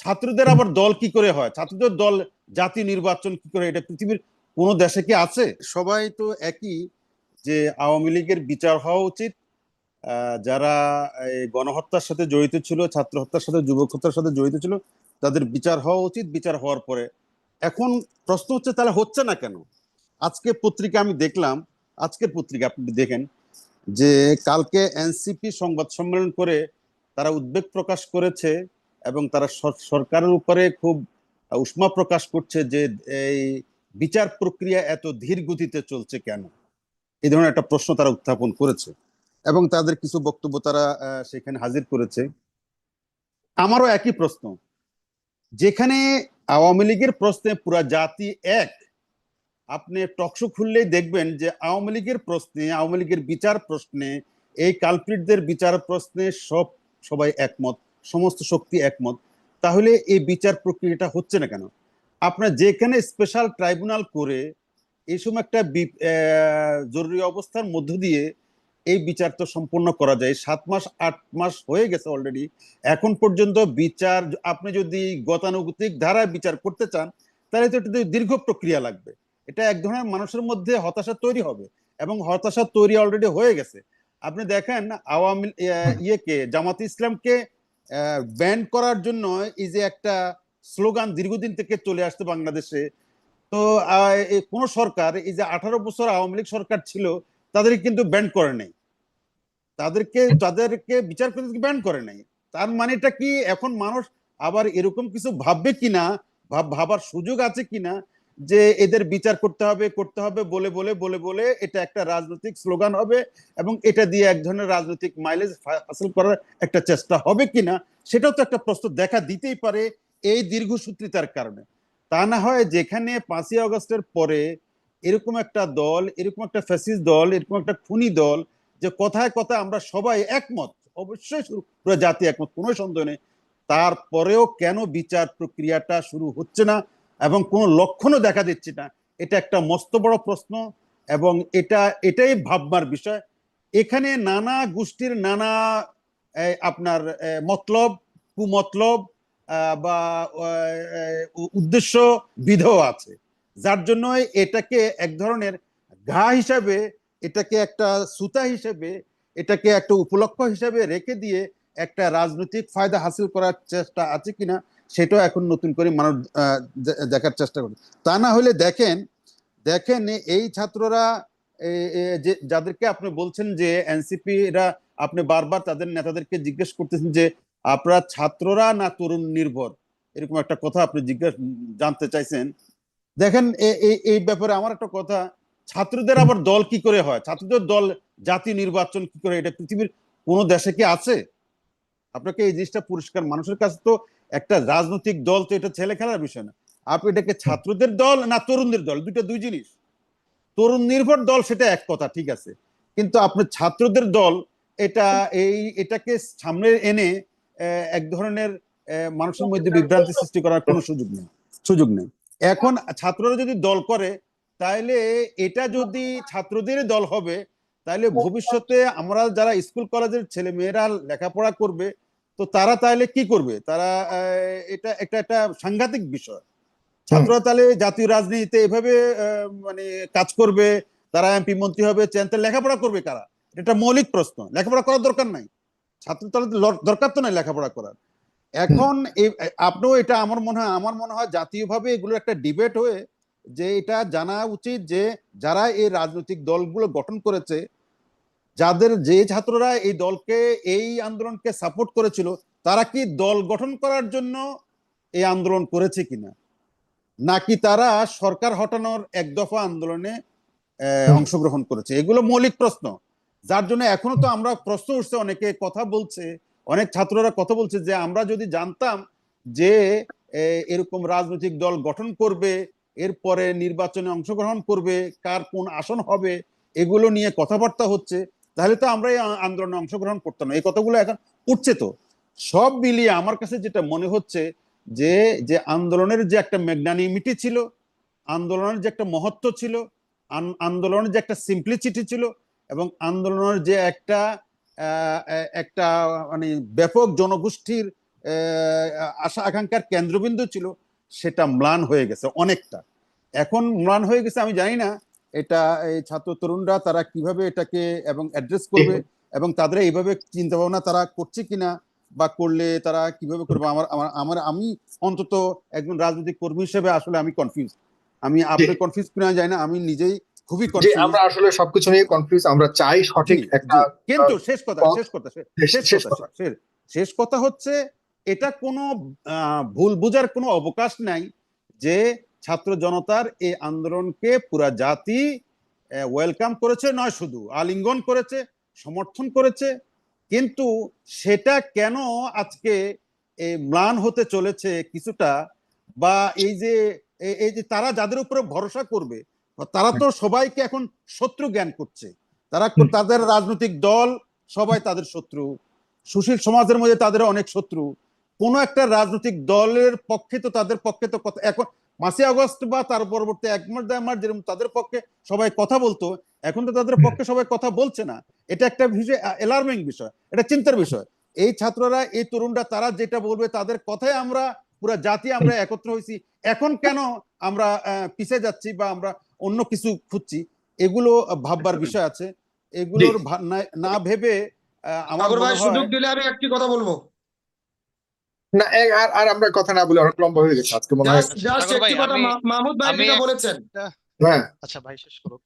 ছাত্রদের আবার দল কি করে হয়? ছাত্রদের দল জাতীয় নির্বাচন কি করে? এটা পৃথিবীর কোন দেশে কি আছে? সবাই তো একই যে আওয়ামী লীগের বিচার হওয়া উচিত। যারা গণহত্যার সাথে জড়িত ছিল, ছাত্র হত্যার সাথে যুবক হত্যার সাথে জড়িত ছিল, তাদের বিচার হওয়া উচিত, বিচার হওয়ার পরে। এখন প্রশ্ন হচ্ছে, তাহলে হচ্ছে না কেন? আজকে পত্রিকা আমি দেখলাম, আজকের পত্রিকা আপনি দেখেন, যে কালকে এনসিপি সংবাদ সম্মেলন করে তারা উদ্বেগ প্রকাশ করেছে এবং তারা সরকারের উপরে খুব উষ্মা প্রকাশ করছে যে এই বিচার প্রক্রিয়া এত ধীর গতিতে চলছে কেন? এই ধরনের একটা প্রশ্ন তারা উত্থাপন করেছে এবং তাদের কিছু বক্তব্য তারা সেখানে হাজির করেছে। আমারও একই প্রশ্ন। যেখানে আওয়ামী লীগের প্রশ্নে পুরা জাতি এক, আপনি টকশো খুললেই দেখবেন যে আওয়ামী লীগের প্রশ্নে, আওয়ামী লীগের বিচার প্রশ্নে, এই কালপ্রিটদের বিচার প্রশ্নে সব সবাই একমত। সমস্ত শক্তি একমত, তাহলে এই বিচার প্রক্রিয়াটা হচ্ছে না কেন? আপনার যেখানে স্পেশাল ট্রাইব্যুনাল করে এই সময় একটা জরুরি অবস্থার মধ্য দিয়ে এই বিচার তো সম্পন্ন করা যায়। সাত মাস, আট মাস হয়ে গেছে অলরেডি এখন পর্যন্ত বিচার, আপনি যদি গতানুগতিক ধারায় বিচার করতে চান, তাহলে তো এটা দীর্ঘ প্রক্রিয়া লাগবে। এটা এক ধরনের মানুষের মধ্যে হতাশা তৈরি হবে এবং হতাশা তৈরি অলরেডি হয়ে গেছে। আপনি দেখেন আওয়ামী ইয়েকে, জামাত ইসলামকে ব্যান করার জন্য এই যে একটা স্লোগান দীর্ঘদিন থেকে চলে আসছে বাংলাদেশে। তো কোন সরকার, এই যে আঠারো বছর আওয়ামী লীগ সরকার ছিল, তাদেরকে কিন্তু ব্যান করে নাই। তাদেরকে তাদেরকে বিচার করে ব্যান করে নাই। তার মানেটা কি, এখন মানুষ আবার এরকম কিছু ভাববে কিনা, ভাব, ভাবার সুযোগ আছে কিনা যে এদের বিচার করতে হবে করতে হবে, বলে বলে বলে বলে এটা একটা রাজনৈতিক স্লোগান হবে এবং এটা দিয়ে এক ধরনের রাজনৈতিক মাইলেজ হাসিল করার একটা চেষ্টা হবে কিনা সেটাও তো একটা প্রশ্ন দেখা দিতেই পারে এই দীর্ঘসূত্রিতার কারণে। তা না হয় যেখানে পাঁচই আগস্টের পরে এরকম একটা দল, এরকম একটা ফ্যাসিস্ট দল, এরকম একটা খুনি দল যে কথায় কথা আমরা সবাই একমত, অবশ্যই পুরো জাতি একমত, কোনো সন্দেহ নেই, তারপরেও কেন বিচার প্রক্রিয়াটা শুরু হচ্ছে না? এবং কোনো লক্ষণও দেখা দিচ্ছে না। এটা একটা মস্ত বড় প্রশ্ন এবং এটা, এটাই ভাববার বিষয়। এখানে নানা গোষ্ঠীর নানা আপনার মতলব, কুমতলব বা উদ্দেশ্য বিধেয় আছে। যার জন্য এটাকে এক ধরনের ঘা হিসাবে, এটাকে একটা সুতা হিসেবে, এটাকে একটা উপলক্ষ হিসেবে রেখে দিয়ে একটা রাজনৈতিক ফায়দা হাসিল করার চেষ্টা আছে কিনা সেটাও এখন নতুন করে মানুষ দেখার চেষ্টা করে। তা না হলে দেখেন দেখেন এই ছাত্ররা যে, যাদেরকে আপনি বলছেন যে এনসিপি এরা আপনি বারবার তাদের নেতাদেরকে জিজ্ঞেস করতেছেন যে আপনারা ছাত্ররা না তরুণ নির্ভর? এরকম একটা কথা আপনি জিজ্ঞেস, জানতে চাইছেন। দেখেন এই ব্যাপারে আমার একটা কথা, ছাত্রদের আবার দল কি করে হয়? ছাত্রদের দল জাতীয় নির্বাচন কি করে? এটা পৃথিবীর কোনো দেশে কি আছে? আপনাকে এই জিনিসটা পরিষ্কার, মানুষের কাছে তো একটা রাজনৈতিক দল তো এটা ছেলে খেলার বিষয় না। আপনি এটাকে ছাত্রদের দল না তরুণদের দল? দুইটা দুই জিনিস। তরুণ নির্ভর দল সেটা এক কথা, ঠিক আছে। কিন্তু আপনার ছাত্রদের দল এটা এই, এটাকে সামনে এনে এক ধরনের মানুষের মধ্যে বিভ্রান্তি সৃষ্টি করার কোনো সুযোগ নেই সুযোগ নেই। এখন ছাত্ররা যদি দল করে তাহলে এটা যদি ছাত্রদের দল হবে তাহলে ভবিষ্যতে আমরা যারা স্কুল কলেজের ছেলে মেয়েরা লেখাপড়া করবে তো তারা তাহলে কি করবে? তারা এটা একটা একটা সাংঘাতিক বিষয়। ছাত্ররা তাহলে জাতীয় রাজনীতিতে এভাবে মানে কাজ করবে তারা এমপি মন্ত্রী হবে তাহলে লেখাপড়া করবে কারা? এটা মৌলিক প্রশ্ন লেখাপড়া করার দরকার নাই। ছাত্র তাহলে দরকার তো নাই লেখাপড়া করার। এখন আপনিও এটা আমার মনে হয় আমার মনে হয় জাতীয়ভাবে এগুলো একটা ডিবেট হয়ে যে এটা জানা উচিত যে যারা এই রাজনৈতিক দলগুলো গঠন করেছে যাদের যে ছাত্ররা এই দলকে এই আন্দোলনকে সাপোর্ট করেছিল তারা কি দল গঠন করার জন্য এই আন্দোলন করেছে কিনা? নাকি তারা সরকার হটানোর এক দফা আন্দোলনে অংশগ্রহণ করেছে? এগুলো মৌলিক প্রশ্ন। যার জন্য এখনও তো আমরা প্রশ্ন উঠছে অনেকে কথা বলছে অনেক ছাত্ররা কথা বলছে যে আমরা যদি জানতাম যে এরকম রাজনৈতিক দল গঠন করবে এরপরে নির্বাচনে অংশগ্রহণ করবে কার কোন আসন হবে এগুলো নিয়ে কথাবার্তা হচ্ছে তাহলে তো আমরা এই আন্দোলনে অংশগ্রহণ করতাম না। এই কথাগুলো এখন উঠছে তো। সব মিলিয়ে আমার কাছে যেটা মনে হচ্ছে যে যে আন্দোলনের যে একটা ম্যাগনানিমিটি ছিল, আন্দোলনের যে একটা মহত্ব ছিল, আন- আন্দোলনের যে একটা সিম্পলিসিটি ছিল এবং আন্দোলনের যে একটা একটা মানে ব্যাপক জনগোষ্ঠীর আশা আকাঙ্ক্ষার কেন্দ্রবিন্দু ছিল, সেটা ম্লান হয়ে গেছে অনেকটা। এখন ম্লান হয়ে গেছে আমি জানি না এটা এই ছাত্র তরুণরা তারা কীভাবে এটাকে এবং অ্যাড্রেস করবে এবং তাদের এইভাবে চিন্তা ভাবনা তারা করছে কিনা বা করলে তারা কীভাবে করবে? আমার আমার আমার আমি অন্তত একজন রাজনৈতিক কর্মী হিসেবে আসলে আমি কনফিউজ আমি আপনি কনফিউজ কিনা যায় না আমি নিজেই খুবই কনফিউজ আমরা আসলে সবকিছু নিয়ে কনফিউজ আমরা চাই সঠিক একটা কিন্তু শেষ কথা শেষ কথা শেষ- কথা। শেষ- শেষ কথা হচ্ছে এটা কোনো আহ, ভুল বুঝার কোনো অবকাশ নাই যে ছাত্র জনতার এই আন্দোলনকে পুরা জাতি ওয়েলকাম করেছে নয় শুধু আলিঙ্গন করেছে সমর্থন করেছে। কিন্তু সেটা কেন আজকে ম্লান হতে চলেছে কিছুটা বা এই যে এই- যে তারা যাদের উপরে ভরসা করবে তারা তো সবাইকে এখন শত্রু জ্ঞান করছে। তারা তাদের রাজনৈতিক দল সবাই তাদের শত্রু। সুশীল সমাজের মধ্যে তাদের অনেক শত্রু। কোন একটা রাজনৈতিক দলের পক্ষে তো তাদের পক্ষে তো কথা এখন পাঁচই আগস্ট বা তার পরবর্তী এক মাস দেড় মাস যেরকম তাদের পক্ষে সবাই কথা বলতো এখন তো তাদের পক্ষে সবাই কথা বলছে না। এটা একটা বিষয় অ্যালার্মিং বিষয় এটা চিন্তার বিষয়। এই ছাত্ররা এই তরুণরা তারা যেটা বলবে তাদের কথায় আমরা পুরা জাতি আমরা একত্র হয়েছি। এখন কেন আমরা পিছিয়ে যাচ্ছি বা আমরা অন্য কিছু খুঁজছি? এগুলো ভাববার বিষয় আছে। এগুলোর না- ভেবে আমার সুযোগ দিলে আমি একটি কথা বলব। না আর আর আমরা কথা না বলে অনেক লম্বা হয়ে গেছে আজকে মনে হয়। জাস্ট একটি কথা মাহমুদ ভাই যেটা বলেছেন। হ্যাঁ। আচ্ছা ভাই শেষ করো।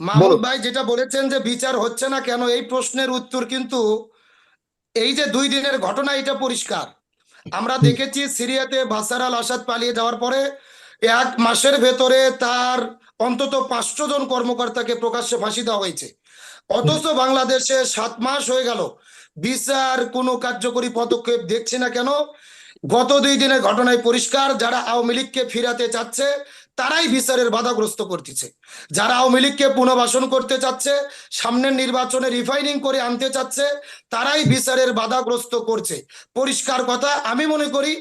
মাহমুদ ভাই যেটা বলেছেন যে বিচার হচ্ছে না কেন এই প্রশ্নের উত্তর কিন্তু এই যে দুই দিনের ঘটনা এটা পরিষ্কার। আমরা দেখেছি সিরিয়াতে বাসার আল আসাদ পালিয়ে যাওয়ার পরে এক মাসের ভেতরে তার অন্তত পাঁচশো জন কর্মকর্তাকে প্রকাশ্যে ফাঁসি দেওয়া হয়েছে। অথচ বাংলাদেশে সাত মাস হয়ে গেল। বিচার কোনো কার্যকরী পদক্ষেপ দেখছি না কেন? গত দুই দিনের ঘটনায় পরিষ্কার যারা আওয়ামী লীগকে ফিরাতে চাচ্ছে, তারাই বিচারের বাধাগ্রস্ত করতেছে যারা আওয়ামী লীগকে পুনর্বাসন করতে চাচ্ছে, সামনের নির্বাচনে রিফাইনিং করে আনতে চাচ্ছে, তারাই বিচারের বাধাগ্রস্ত করছে। পরিষ্কার কথা, আমি মনে করি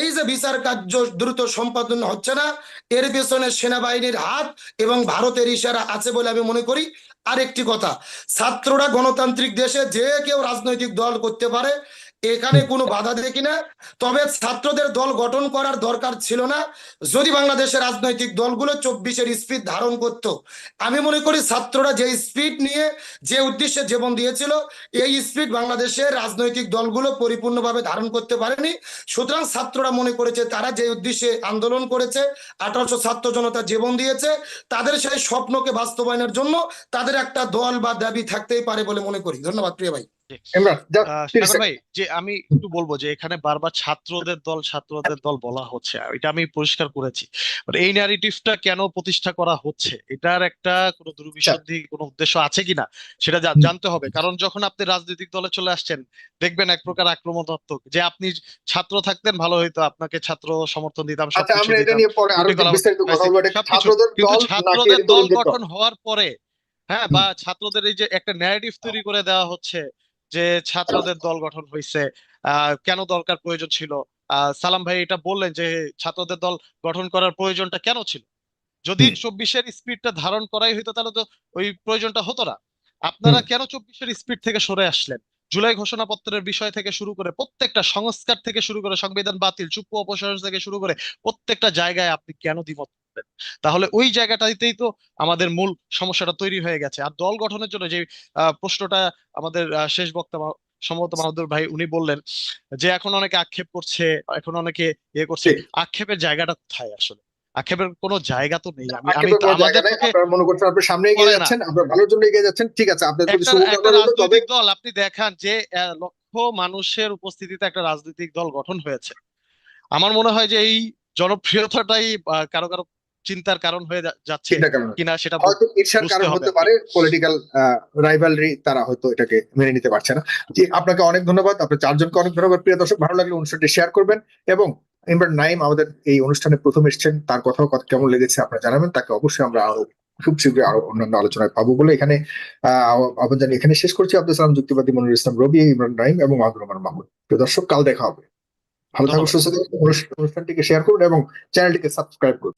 এই যে বিচার কার্য দ্রুত সম্পাদন হচ্ছে না, এর পেছনে সেনাবাহিনীর হাত এবং ভারতের ইশারা আছে বলে আমি মনে করি। আরেকটি কথা ছাত্ররা গণতান্ত্রিক দেশে যে কেউ রাজনৈতিক দল করতে পারে এখানে কোনো বাধা দেখি না। তবে ছাত্রদের দল গঠন করার দরকার ছিল না। যদি বাংলাদেশের রাজনৈতিক দলগুলো চব্বিশের স্পিড ধারণ করত, আমি মনে করি ছাত্ররা যে স্পিড নিয়ে, যে উদ্দেশ্যে জীবন দিয়েছিল, এই স্পিড বাংলাদেশের রাজনৈতিক দলগুলো পরিপূর্ণভাবে ধারণ করতে পারেনি। সুতরাং ছাত্ররা মনে করেছে তারা যে উদ্দেশ্যে আন্দোলন করেছে, আঠারোশো ছাত্র জনতা জীবন দিয়েছে, তাদের সেই স্বপ্নকে বাস্তবায়নের জন্য তাদের একটা দল বা দাবি থাকতেই পারে বলে মনে করি। ধন্যবাদ প্রিয় ভাই। জি। ইমরান just আহ, 30 সাগর ভাই যে আমি একটু বলব যে এখানে বারবার ছাত্রদের দল ছাত্রদের দল বলা হচ্ছে এটা আমি পরিষ্কার করেছি। But এই ন্যারেটিভটা কেন প্রতিষ্ঠা করা হচ্ছে? এটার একটা কোনো দুর্বিসন্ধি কোনো উদ্দেশ্য আছে কিনা সেটা জানতে হবে। কারণ যখন আপনি রাজনৈতিক দলে চলে আসছেন দেখবেন এক প্রকার আক্রমণাত্মক যে আপনি ছাত্র থাকতেন ভালো হইতো। আপনাকে ছাত্র সমর্থন দিতাম আচ্ছা। ছাত্রদের দল? গঠন হওয়ার পরে হ্যাঁ বা ছাত্রদের এই যে একটা ন্যারেটিভ তৈরি করে দেওয়া হচ্ছে যে ছাত্রদের দল গঠন হয়েছে আহ কেন দরকার প্রয়োজন ছিল? আহ সালাম ভাই এটা বললেন যে ছাত্রদের দল গঠন করার প্রয়োজনটা কেন ছিল? যদি। চব্বিশের স্পিডটা ধারণ করাই হইতো তাহলে তো ওই প্রয়োজনটা হতো না। আপনারা কেন চব্বিশের স্পিড থেকে সরে আসলেন? জুলাই ঘোষণাপত্রের বিষয় থেকে শুরু করে প্রত্যেকটা সংস্কার থেকে শুরু করে সংবিধান বাতিল চুপ অপসারণ থেকে শুরু করে প্রত্যেকটা জায়গায় আপনি কেন দ্বিমত করলেন তাহলে ওই জায়গাটাতেই তো আমাদের মূল সমস্যাটা তৈরি হয়ে গেছে। আর দল গঠনের জন্য যে প্রশ্নটা আমাদের শেষ বক্তা সম্ভবত মাহমুদুর ভাই উনি বললেন যে এখন অনেকে আক্ষেপ করছে এখন অনেকে ইয়ে করছে আক্ষেপের জায়গাটা কোথায় আসলে? আক্ষেপের কোনো জায়গা তো নেই। আমি আমি আপনারা মনে করছেন আপনি সামনে এগিয়ে যাচ্ছেন আপনার ভালোর জন্য এগিয়ে যাচ্ছেন ঠিক আছে আপনার প্রতি একটা রাজনৈতিক দল আপনি দেখান যে লক্ষ মানুষের উপস্থিতিতে একটা রাজনৈতিক দল গঠন হয়েছে। আমার মনে হয় যে এই জনপ্রিয়তাটাই কারও কারও চিন্তার কারণ হয়ে যাচ্ছে কিনা সেটা হয়তো ঈর্ষার কারণ হতে। পারে পলিটিক্যাল রাইভালরি তারা হয়তো এটাকে মেনে নিতে পারছে না। আপনাকে অনেক ধন্যবাদ আপনার চারজনকে অনেক ধন্যবাদ। প্রিয় দর্শক ভালো লাগলে অনুষ্ঠানটি শেয়ার করবেন এবং ইমরান নাইম আমাদের এই অনুষ্ঠানে প্রথম এসছেন। তার কথাও কত কেমন লেগেছে আপনারা জানাবেন। তাকে অবশ্যই আমরা আরও খুব শীঘ্রই আরও অন্যান্য আলোচনায় পাবো বলে এখানে আহ আহ্বান জানিয়ে এখানে শেষ করছি। আব্দুল সালাম যুক্তিবাদী মনির ইসলাম রবি ইমরান নাইম এবং আব্দুর রহমান মাহমুদ। প্রিয় দর্শক কাল দেখা হবে। ভালো থাকুন সুস্থ থাকুন। অনুষ্ঠানটিকে শেয়ার করুন এবং চ্যানেলটিকে সাবস্ক্রাইব করুন।